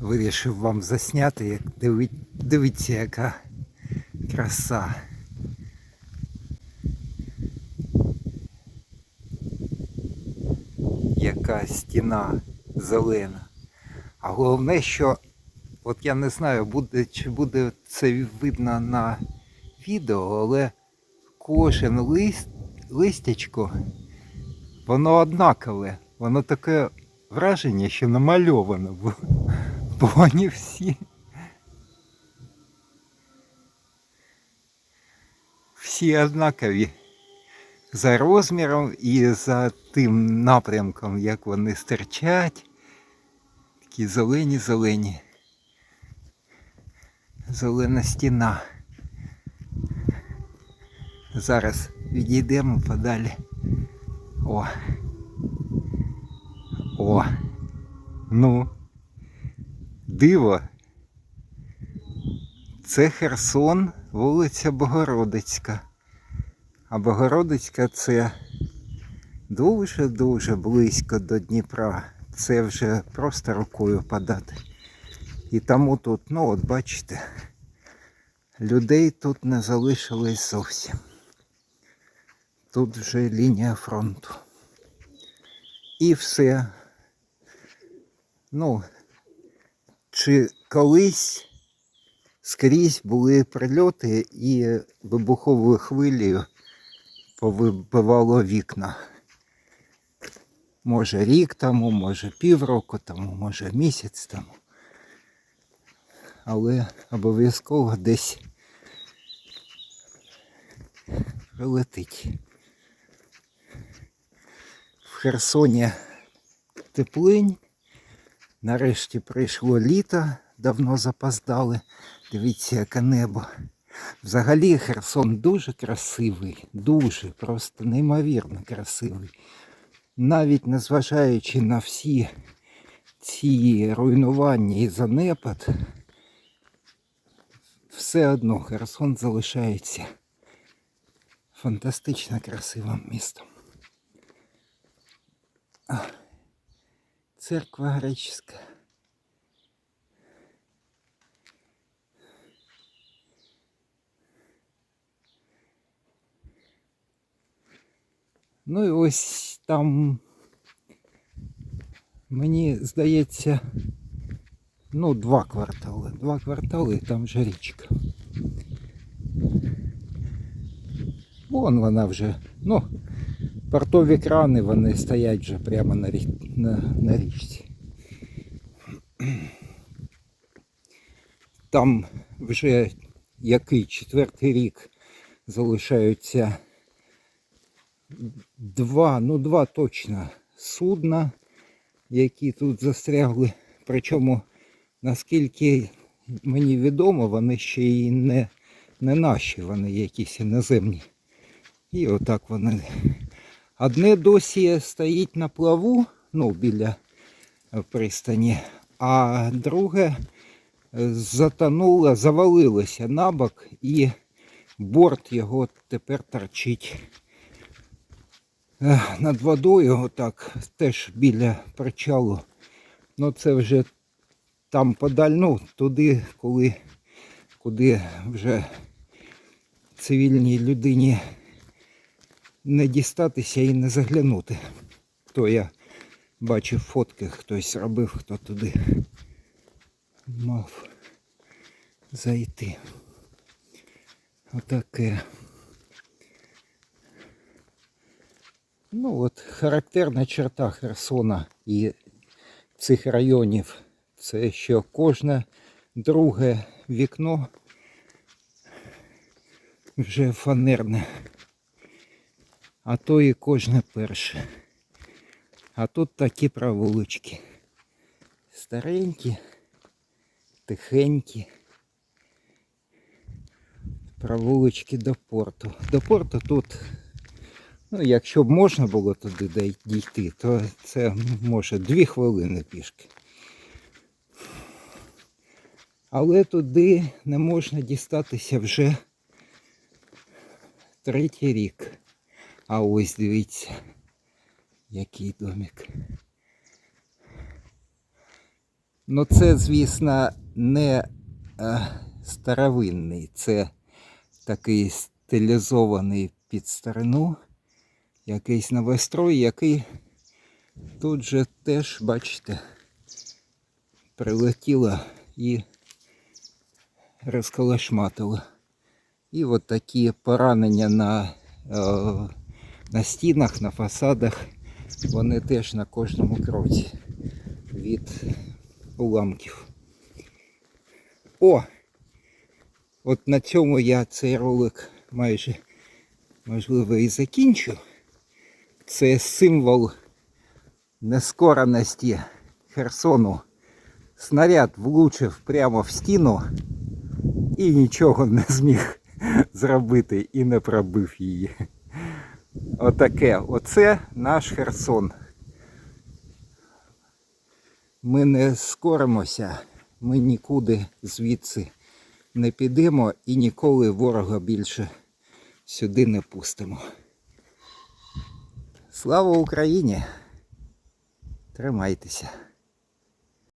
Вирішив вам засняти, як дивіться, яка краса. Яка стіна зелена. А головне, що от я не знаю, буде, чи буде це видно на відео, але кожен лист, листячко, воно однакове. Воно таке враження, що намальовано було. Вони всі. Всі однакові. За розміром і за тим напрямком, як вони стирчать. Такі зелені-зелені. Зелена стіна. Зараз відійдемо подалі. О. О. Ну. Диво. Це Херсон, вулиця Богородицька. А Богородицька це дуже-дуже близько до Дніпра. Це вже просто рукою подати. І тому тут, ну от бачите, людей тут не залишилось зовсім. Тут вже лінія фронту. І все. Ну, чи колись скрізь були прильоти і вибуховою хвилею повибивало вікна. Може рік тому, може півроку тому, може місяць тому. Але обов'язково десь прилетить. В Херсоні теплинь. Нарешті прийшло літо, давно запоздали. Дивіться, яке небо. Взагалі Херсон дуже красивий, дуже, просто неймовірно красивий. Навіть незважаючи на всі ці руйнування і занепад, все одно Херсон залишається фантастично красивим містом. А, Церква греческа. Ну і ось там, мені здається, ну, два квартали. Два квартали і там вже річка. Вон вона вже, ну, портові крани вони стоять вже прямо на, рі... на, на річці. Там вже який четвертий рік залишаються два, ну два точно судна, які тут застрягли. Причому, наскільки мені відомо, вони ще й не, не наші, вони якісь іноземні. І отак вони. Одне досі стоїть на плаву, ну, біля е, пристані, а друге е, затонуло, завалилося на бок і борт його тепер торчить е, над водою, отак, теж біля причалу. Ну це вже там подаль, ну, туди, коли, куди вже цивільній людині не дістатися і не заглянути. То я бачив фотки, хтось робив, хто туди мав зайти. Отаке. Ну от характерна черта Херсона і цих районів це що кожне друге вікно вже фанерне а то і кожне перше. А тут такі провулочки. Старенькі, тихенькі. Провулочки до порту. До порту тут, ну, якщо б можна було туди дійти, то це може дві хвилини пішки. Але туди не можна дістатися вже третій рік. А ось дивіться, який домик. Ну, це, звісно, не е, старовинний, це такий стилізований під старину, якийсь новострой, який тут же теж, бачите, прилетіло і розколошматило. І от такі поранення на, е, на стінах, на фасадах, вони теж на кожному кроці від уламків. О! От на цьому я цей ролик майже можливо і закінчу. Це символ нескореності Херсону. Снаряд влучив прямо в стіну і нічого не зміг зробити і не пробив її. Отаке. Оце наш Херсон. Ми не скоримося, ми нікуди звідси не підемо і ніколи ворога більше сюди не пустимо. Слава Україні! Тримайтеся!